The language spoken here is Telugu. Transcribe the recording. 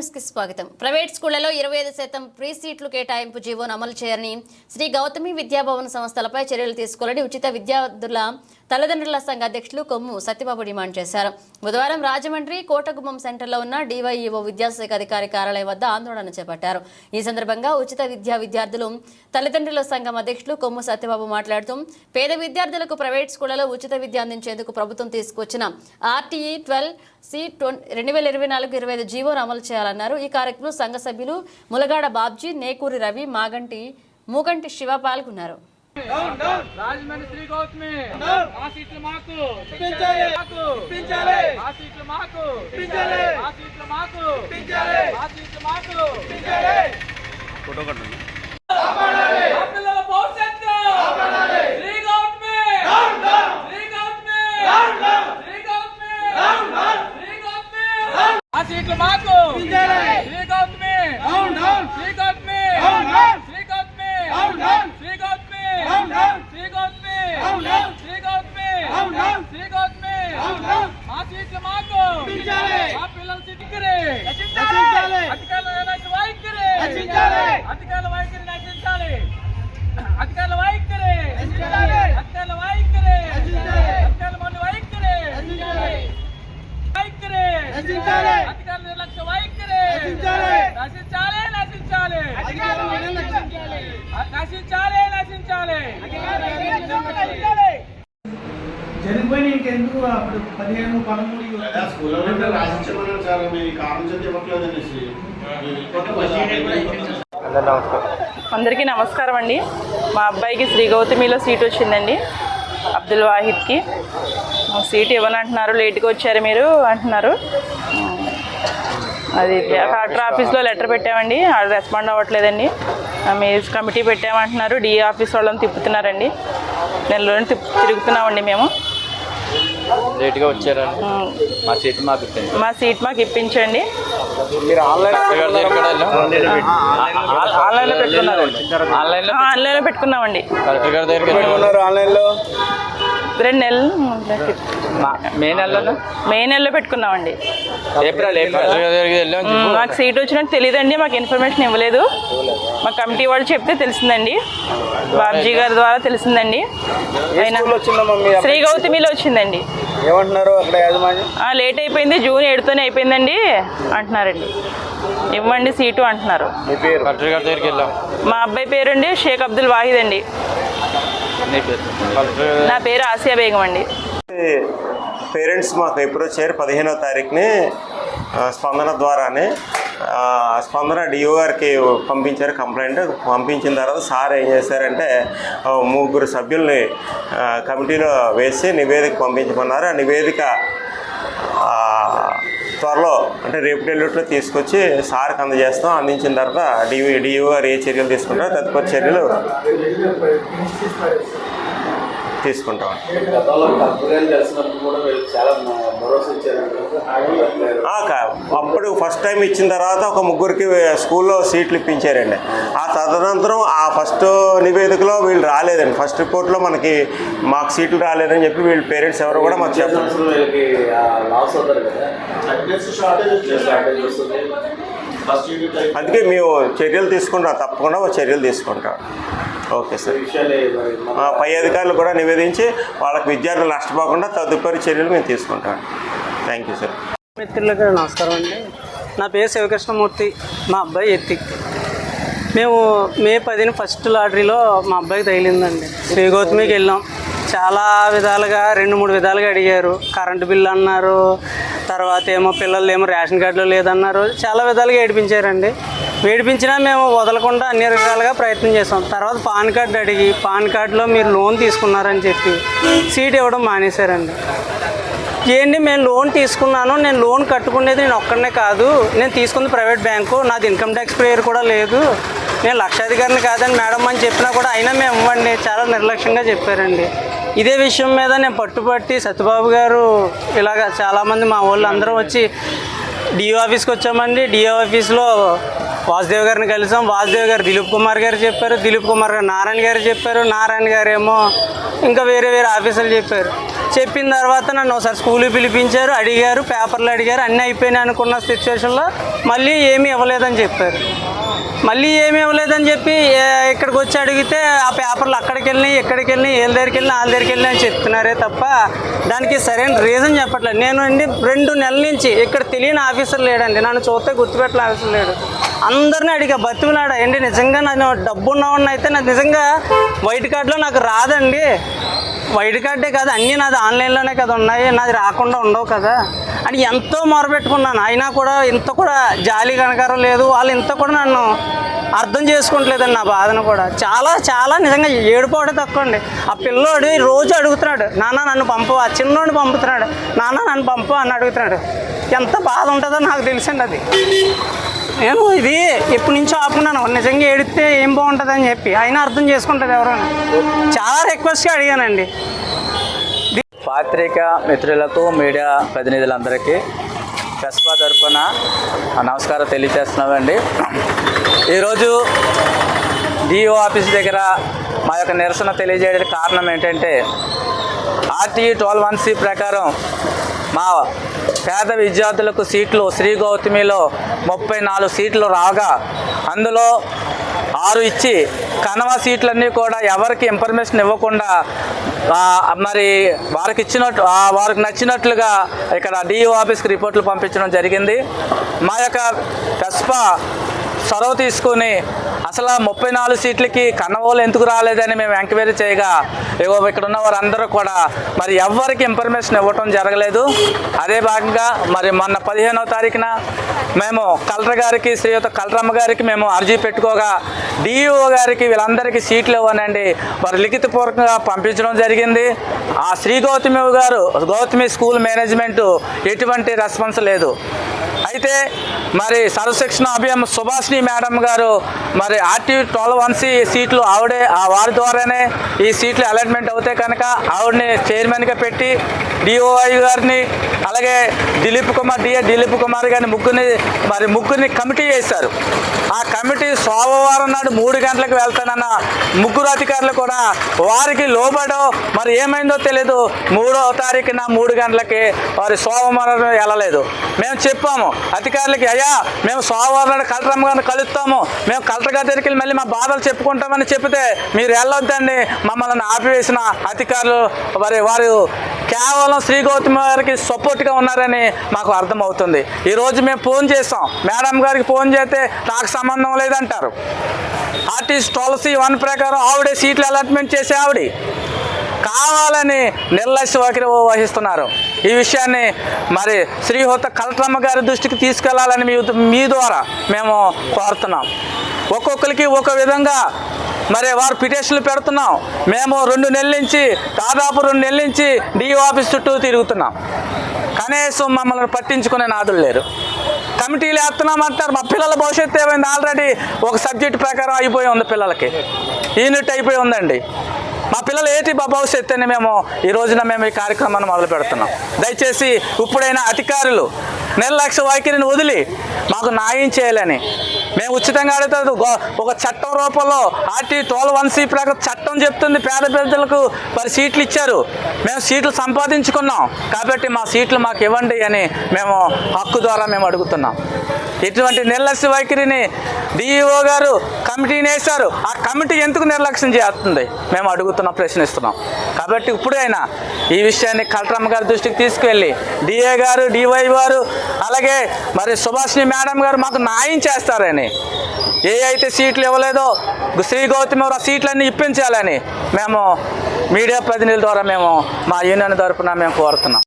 న్యూస్కి స్వాగతం. ప్రైవేట్ స్కూళ్ళలో ఇరవై ఐదు శాతం ప్రీ సీట్లు కేటాయింపు జీవోను అమలు చేయాలని శ్రీ గౌతమి విద్యాభవన్ సంస్థలపై చర్యలు తీసుకోవాలని ఉచిత విద్యార్థుల తల్లిదండ్రుల సంఘ అధ్యక్షులు కొమ్ము సత్యబాబు డిమాండ్ చేశారు. బుధవారం రాజమండ్రి కోటగుమ్మం సెంటర్లో ఉన్న డివైఈఓ విద్యాశాఖ అధికారి కార్యాలయం వద్ద ఆందోళన చేపట్టారు. ఈ సందర్భంగా ఉచిత విద్యా విద్యార్థులు తల్లిదండ్రుల సంఘం అధ్యక్షులు కొమ్ము సత్యబాబు మాట్లాడుతూ పేద విద్యార్థులకు ప్రైవేట్ స్కూళ్ళలో ఉచిత విద్య అందించేందుకు ప్రభుత్వం తీసుకొచ్చిన ఆర్టీఈ ట్వెల్వ్ సి రెండు వేల ఇరవై నాలుగు ఇరవై ఐదు జీవోను అమలు చేయాలన్నారు ఈ కార్యక్రమంలో సంఘ సభ్యులు ములగాడ బాబ్జీ నేకూరి రవి మాగంటి మూగంటి శివ పాల్గొన్నారు రాజమండ్రి శ్రీ గౌతమి ఆ సీట్లు మాకు ఇప్పించాలి. మాకు ఇప్పించాలి. ఆ సీట్లు మాకు ఇప్పించాలి. ఆ సీట్లు మాకు ఇప్పించాలి. ఆ సీట్లు మాకు ఇప్పించాలి. ఆ పిల్లల భవిష్యత్తు శ్రీ గౌతమి శ్రీ గౌతమి శ్రీ గౌతమి శ్రీ గౌతమి ఆ సీట్లు మాకు ఇప్పించాలి. Shri Gautami down, down. Shri Gautami down, down. Shri Gautami down, down. Shri Gautami down, down. Shri Gautami down, down. Shri Gautami down, down. Shri Gautami down, down. మా సీట్లు మాకు ఇప్పించాలి. మా పిల్లల సీట్కిరి రచించాలి. అధికారుల వైఖరి వైఖరి రచించాలి. అధికారుల వైఖరి రచించాలి అధికారుల వైఖరి రచించాలి. అధికారుల వైఖరి రచించాలి. అధికారుల మన వైఖరి రచించాలి. వైఖరి రచించాలి. అధికారుల నిర్లక్ష్య వైఖరి రచించాలి. నశించాలి నశించాలి అధికారులు నిర్లక్ష్యించాలి. నశించాలి నశించాలి ఇంకెందుకు అప్పుడు పదిహేను పదమూడు సార్ మీరు మీరు అందరికీ నమస్కారం. అండి. మా అబ్బాయికి శ్రీ గౌతమిలో సీట్ వచ్చిందండి. అబ్దుల్ వాహిద్కి. సీట్ ఇవ్వనంటున్నారు. లేట్గా వచ్చారు మీరు అంటున్నారు. అది కలెక్టర్ ఆఫీస్లో లెటర్ పెట్టామండి. వాళ్ళు రెస్పాండ్ అవ్వట్లేదండి. మీ కమిటీ పెట్టామంటున్నారు. డిఏ ఆఫీస్ వాళ్ళని తిప్పుతున్నారండి. నెలలోనే తిప్పు తిరుగుతున్నామండి మేము. లేట్గా మా సీట్ మాకు ఇచ్చింది మా సీట్ మాకు ఇప్పించండి. మీరు ఆన్లైన్లో పెట్టుకున్నారు? ఆన్లైన్లో ఆన్లైన్లో పెట్టుకున్నామండి. కలెక్టర్ గారి దగ్గరికి వెళ్ళాం ఆన్లైన్లో? రెండు నెలలు మా- నెలలో? మే నెలలో పెట్టుకున్నామండి. April April. మాకు సీట్ వచ్చినట్టు తెలియదండి మాకు ఇన్ఫర్మేషన్ ఇవ్వలేదు. మా కమిటీ వాళ్ళు చెప్తే తెలిసిందండి. బాబ్జీ గారి ద్వారా తెలిసిందండి. శ్రీ గౌతమిలో వచ్చిందండి. ఏమంటున్నారు అక్కడ యాజమాన్యం? ఆ, లేట్ అయిపోయింది జూన్ ఏడుతోనే అయిపోయిందండి అంటున్నారండి. ఇవ్వండి సీటు అంటున్నారు. మీ పేరు? కలెక్టర్ గారి దగ్గరికి వెళ్ళాం మా అబ్బాయి పేరండి షేక్ అబ్దుల్ వాహిద్ అండి. నీ పేరు ఆసియా బేగం అండి. పేరెంట్స్ మాకు ఎప్పుడు వచ్చారు పదిహేనో తారీఖుని స్పందన ద్వారానే. స్పందన డిఓ గారికి పంపించారు కంప్లైంట్. పంపించిన తర్వాత సార్ ఏం చేశారంటే ముగ్గురు సభ్యుల్ని కమిటీలో వేసి నివేదిక పంపించమన్నారు. ఆ నివేదిక త్వరలో అంటే రేపు ఎల్లుట్లో తీసుకొచ్చి సార్కి అందజేస్తాం. అందించిన తర్వాత డి డిఓ గారు ఏ చర్యలు తీసుకుంటారో తదుపరి చర్యలు తీసుకుంటాం. అప్పుడు ఫస్ట్ టైం ఇచ్చిన తర్వాత ఒక ముగ్గురికి స్కూల్లో సీట్లు ఇప్పించారండి. ఆ తదనంతరం ఆ ఫస్ట్ నివేదికలో వీళ్ళు రాలేదండి. ఫస్ట్ రిపోర్ట్లో మనకి మాకు సీట్లు రాలేదని చెప్పి వీళ్ళ పేరెంట్స్ ఎవరు కూడా మాకు చెప్పారు అందుకే మేము చర్యలు తీసుకుంటాం. తప్పకుండా చర్యలు తీసుకుంటాం. Okay sir. ఆ, పై అధికారులు కూడా నివేదించి వాళ్ళకి విద్యార్థులు నష్టపోకుండా తదుపరి చర్యలు మేము తీసుకుంటాం. థ్యాంక్ యూ సార్ మిత్రులకు నమస్కారం అండి. నా పేరు శివకృష్ణమూర్తి మా అబ్బాయి ఎత్తి. మేము మే పదిన ఫస్ట్ లాటరీలో మా అబ్బాయికి తగిలిందండి. శ్రీ గౌతమికి వెళ్ళాం. చాలా విధాలుగా రెండు మూడు విధాలుగా అడిగారు. కరెంటు బిల్లు అన్నారు తర్వాత ఏమో పిల్లలు ఏమో రేషన్ కార్డులో లేదన్నారు. చాలా విధాలుగా ఏడిపించారండి. ఏడిపించినా మేము వదలకుండా అన్ని రకాలుగా ప్రయత్నం చేసాం తర్వాత పాన్ కార్డు అడిగి పాన్ కార్డులో మీరు లోన్ తీసుకున్నారని చెప్పి సీట్ ఇవ్వడం మానేశారండి. ఏంటి నేను లోన్ తీసుకున్నాను నేను లోన్ కట్టుకునేది నేను ఒక్కడనే కాదు నేను తీసుకుంది ప్రైవేట్ బ్యాంకు నాది ఇన్కమ్ ట్యాక్స్ ప్రేయర్ కూడా లేదు. నేను లక్షాధికారిని కాదని మేడం అని చెప్పినా కూడా అయినా మేము ఇవ్వండి చాలా నిర్లక్ష్యంగా చెప్పారండి. ఇదే విషయం మీద నేను పట్టుపట్టి సత్యబాబు గారు ఇలాగ చాలామంది మా వాళ్ళు అందరం వచ్చి డిఓ ఆఫీస్కి వచ్చామండి. డిఓ ఆఫీస్లో వాసుదేవ్ గారిని కలిసాం. వాసుదేవ్ గారు దిలీప్ కుమార్ గారు చెప్పారు. దిలీప్ కుమార్ గారు నారాయణ గారు చెప్పారు. నారాయణ గారు ఏమో ఇంకా వేరే వేరే ఆఫీసర్లు చెప్పారు. చెప్పిన తర్వాత నన్ను ఒకసారి స్కూల్కి పిలిపించారు అడిగారు పేపర్లు అడిగారు అన్నీ అయిపోయినాయి అనుకున్న సిచ్యువేషన్లో మళ్ళీ ఏమీ ఇవ్వలేదని చెప్పారు. మళ్ళీ ఏమీ ఇవ్వలేదని చెప్పి ఇక్కడికి వచ్చి అడిగితే ఆ పేపర్లు అక్కడికి వెళ్ళినాయి ఇక్కడికి వెళ్ళినాయి వీళ్ళ దగ్గరికి వెళ్ళినా వాళ్ళ దగ్గరికి వెళ్ళినా అని చెప్తున్నారే తప్ప దానికి సరైన రీజన్ చెప్పట్లేదు. నేను అండి రెండు నెలల నుంచి ఇక్కడ తెలియని ఆఫీసర్ లేడండి. నన్ను చూస్తే గుర్తుపెట్టిన ఆఫీసర్ లేడు. అందరిని అడిగా బతుకులాడా? అండి నిజంగా నేను డబ్బు ఉన్నవాడిని అయితే నాకు నిజంగా వైట్ కార్డులో నాకు రాదండి. వైట్ కార్డే కాదు అన్నీ నాది ఆన్లైన్లోనే కదా ఉన్నాయి. నాది రాకుండా ఉండవు కదా. అని ఎంతో మొరపెట్టుకున్నాను అయినా కూడా ఇంత కూడా జాలి కనకారం లేదు. వాళ్ళు ఇంత కూడా నన్ను అర్థం చేసుకుంటలేదండి నా బాధను కూడా. చాలా చాలా నిజంగా ఏడుపోవడం తక్కువ అండి. ఆ పిల్లోడు రోజు అడుగుతున్నాడు నాన్న నన్ను పంపు ఆ చిన్నోడిని పంపుతున్నాడు నాన్న నన్ను పంపు అని అడుగుతున్నాడు. ఎంత బాధ ఉంటుందో నాకు తెలిసండి అది. నేను ఇది ఎప్పటి నుంచో ఆపుకున్నాను. నిజంగా ఏడితే ఏం బాగుంటుంది అని చెప్పి. అయినా అర్థం చేసుకుంటుంది ఎవరైనా. చాలా రిక్వెస్ట్గా అడిగానండి. పాత్రిక మిత్రులకు మీడియా ప్రతినిధులందరికీ కస్బా తరఫున నమస్కారం తెలియజేస్తున్నామండి ఈరోజు డిఓ ఆఫీస్ దగ్గర మా యొక్క నిరసన తెలియజేయడానికి కారణం ఏంటంటే ఆర్టీఈ ట్వెల్వ్ వన్ సి ప్రకారం మా పేద విద్యార్థులకు సీట్లు శ్రీ గౌతమిలో ముప్పై నాలుగు సీట్లు రాగా అందులో ఆరు ఇచ్చి కనవ సీట్లన్నీ కూడా ఎవరికి ఇన్ఫర్మేషన్ ఇవ్వకుండా మరి వారికి ఇచ్చినట్టు వారికి నచ్చినట్లుగా ఇక్కడ డిఓ ఆఫీస్కి రిపోర్ట్లు పంపించడం జరిగింది. మా యొక్క కస్పా చొరవ తీసుకుని అసలు ముప్పై నాలుగు సీట్లకి కన్నవోలు ఎందుకు రాలేదని మేము ఎంక్వైరీ చేయగా ఇగో ఇక్కడ ఉన్న వారందరూ కూడా మరి ఎవ్వరికి ఇన్ఫర్మేషన్ ఇవ్వటం జరగలేదు. అదే భాగంగా మరి మొన్న పదిహేనవ తారీఖున మేము కలెక్టర్ గారికి శ్రీయుత కలరమ్మ గారికి మేము అర్జీ పెట్టుకోగా డిఈఓ గారికి వీళ్ళందరికీ సీట్లు ఇవ్వనండి. వారు లిఖితపూర్వకంగా పంపించడం జరిగింది. ఆ శ్రీ గౌతమి గారు గౌతమి స్కూల్ మేనేజ్మెంటు ఎటువంటి రెస్పాన్స్ లేదు. అయితే మరి సర్వశిక్షణ అభియం సుభాష్ని మేడం గారు మరి ఆర్టీ ట్వెల్వ్ వన్ సి సీట్లు ఆవిడే ఆ వారి ద్వారానే ఈ సీట్లు అలాట్మెంట్ అవుతాయి కనుక ఆవిడని చైర్మన్గా పెట్టి డిఓఐ గారిని అలాగే దిలీప్ కుమార్ డిఏ దిలీప్ కుమార్ గారిని ముగ్గురిని మరి ముగ్గురిని కమిటీ చేశారు ఆ కమిటీ సోమవారం నాడు మూడు గంటలకు వెళ్తానన్న ముగ్గురు అధికారులు కూడా వారికి లోబడో మరి ఏమైందో తెలియదు మూడో తారీఖున మూడు గంటలకి వారి సోమవారం వెళ్ళలేదు. మేము చెప్పాము అధికారులకి అయ్యా మేము సోమవారం కలెక్టర్ గారిని కలుస్తాము. మేము కలెక్టర్ గారి దగ్గరికి వెళ్ళి మళ్ళీ మా బాధలు చెప్పుకుంటామని చెప్తే మీరు వెళ్ళొద్దండి. మమ్మల్ని ఆపివేసిన అధికారులు మరి వారు కేవలం శ్రీ గౌతమ్ గారికి సపోర్ట్గా ఉన్నారని మాకు అర్థమవుతుంది. ఈరోజు మేము ఫోన్ చేస్తాం మేడం గారికి ఫోన్ చేస్తే నాకు సంబంధం లేదంటారు. ఆర్టిస్ట్ పాలసీ వన్ ప్రకారం ఆవిడే సీట్లు అలాట్మెంట్ చేసే ఆవిడ. కావాలని నిర్లక్ష్య వైఖరి వహిస్తున్నారు. ఈ విషయాన్ని మరి శ్రీహోత కలటమ్మ గారి దృష్టికి తీసుకెళ్ళాలని మీ మీ ద్వారా మేము కోరుతున్నాం. ఒక్కొక్కరికి ఒక విధంగా మరి వారు పిటిషన్లు పెడుతున్నాం. మేము రెండు నెలల నుంచి దాదాపు రెండు నెలల నుంచి డిఓ ఆఫీస్ చుట్టూ తిరుగుతున్నాం. కనీసం మమ్మల్ని పట్టించుకునే నాదులు లేరు. కమిటీలు వేస్తున్నామంటారు మా పిల్లల భవిష్యత్తు ఏమైంది? ఆల్రెడీ ఒక సబ్జెక్ట్ ప్రకారం అయిపోయి ఉంది పిల్లలకి. యూనిట్ అయిపోయి ఉందండి. మా పిల్లలు ఏంటి మా భవిష్యత్తు అని మేము ఈ రోజున మేము ఈ కార్యక్రమాన్ని మొదలు పెడుతున్నాం. దయచేసి ఇప్పుడైనా అధికారులు నిర్లక్ష్య వైఖరిని వదిలి మాకు న్యాయం చేయాలని మేము ఉచితంగా అడుగుతుంది ఒక చట్టం రూపంలో ఆర్టీ ట్వెల్వ్ వన్ సి ప్రకారం చట్టం చెప్తుంది. పేద ప్రజలకు మరి సీట్లు ఇచ్చారు. మేము సీట్లు సంపాదించుకున్నాం. కాబట్టి మా సీట్లు మాకు ఇవ్వండి అని మేము హక్కు ద్వారా మేము అడుగుతున్నాం. ఇటువంటి నిర్లక్ష్య వైఖరిని డిఈఓ గారు కమిటీని వేశారు ఆ కమిటీ ఎందుకు నిర్లక్ష్యం చేస్తుంది? మేము అడుగుతున్నాం ప్రశ్నిస్తున్నాం. కాబట్టి ఇప్పుడైనా ఈ విషయాన్ని కలెక్టరమ్మ గారి దృష్టికి తీసుకువెళ్ళి డిఏ గారు డివై గారు అలాగే మరి సుభాష్ని మేడం గారు మాకు న్యాయం చేస్తారని ఏ అయితే సీట్లు ఇవ్వలేదో శ్రీ గౌతమి ఆ సీట్లన్నీ ఇప్పించాలని మేము మీడియా ప్రతినిధుల ద్వారా మేము మా యూనియన్ తరపున మేము కోరుతున్నాం.